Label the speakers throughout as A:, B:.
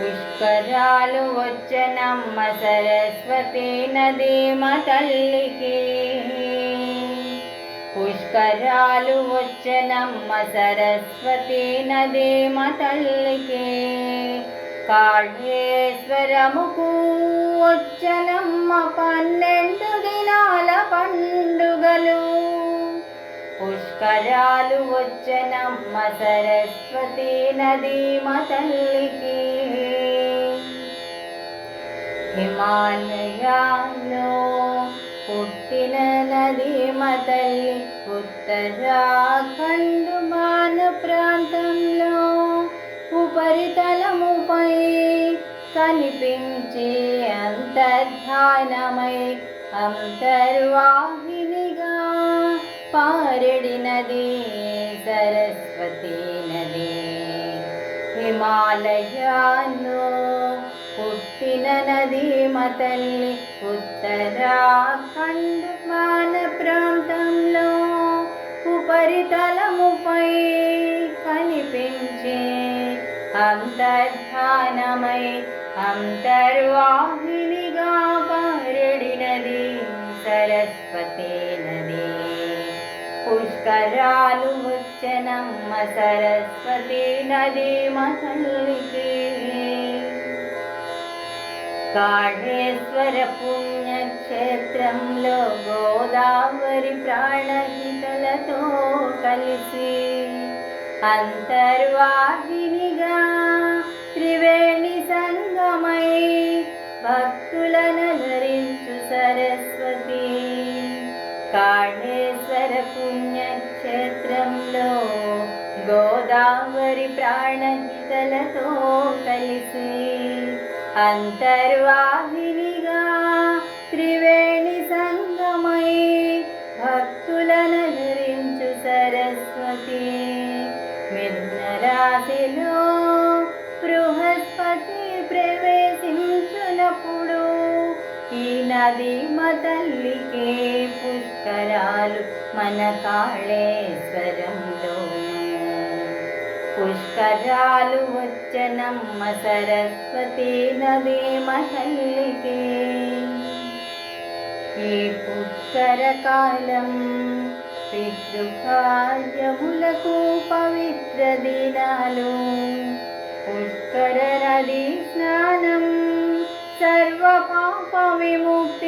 A: పుష్కరాలు వచ్చనమ్మ సరస్వతి నదీమ తల్లికి పుష్కరాలు వచ్చనమ్మ సరస్వతి నదీమ తల్లికి కాళేశ్వరముకు వచ్చనమ్మ పన్నెండు దినాల పండుగలు. పుష్కరాలు వచ్చనమ్మ సరస్వతి నదీమ తల్లికి హిమాలయాల్లో పుట్టిన నదీమ తల్లి ఉత్తరాఖండ్ మాన ప్రాంతంలో ఉపరితలముపై కనిపించే అంతర్ధానమై అంతర్వాహ పారడి నది సరస్వతి నది హిమాలయాల్లో పుట్టిన నది మతల్లి ఉత్తరాఖండ్ వాన ప్రాంతంలో ఉపరితలముపై కనిపించే అంతర్ధానమై అంతర్వాహినిగా పారడి నది సరస్వతి నది పుష్కరాలు వచ్చనమ్మ సరస్వతి నది మతల్లికి కాళేశ్వర పుణ్యక్షేత్రంలో గోదావరి ప్రాణహితలతో కలిసి అంతర్వాహినిగా త్రివేణి సంగమై పుణ్యక్షేత్రంలో గోదావరి ప్రాణహితలతో కలిసి అంతర్వాహినిగా త్రివేణి సంగమై భక్తులను గురించు సరస్వతి. మిథునరాశిలో బృహస్పతి ప్రవేశించునప్పుడు ఈ నది మా తల్లికే మన కాళేశ్వరంలో పుష్కరాలు వచ్చనమ్మ సరస్వతి నది మా ఈ పుష్కర కాలం పితృకార్యములకు పవిత్ర దినాలు. పుష్కర నది స్నానం సర్వ పాప విముక్తి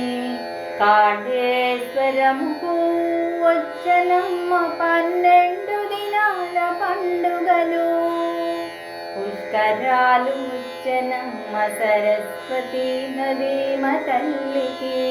A: కాళేశ్వరముకు వచ్చనమ్మ పన్నెండు దినాల పండుగలు. పుష్కరాలు వచ్చనమ్మ సరస్వతి నదీమ తల్లికి.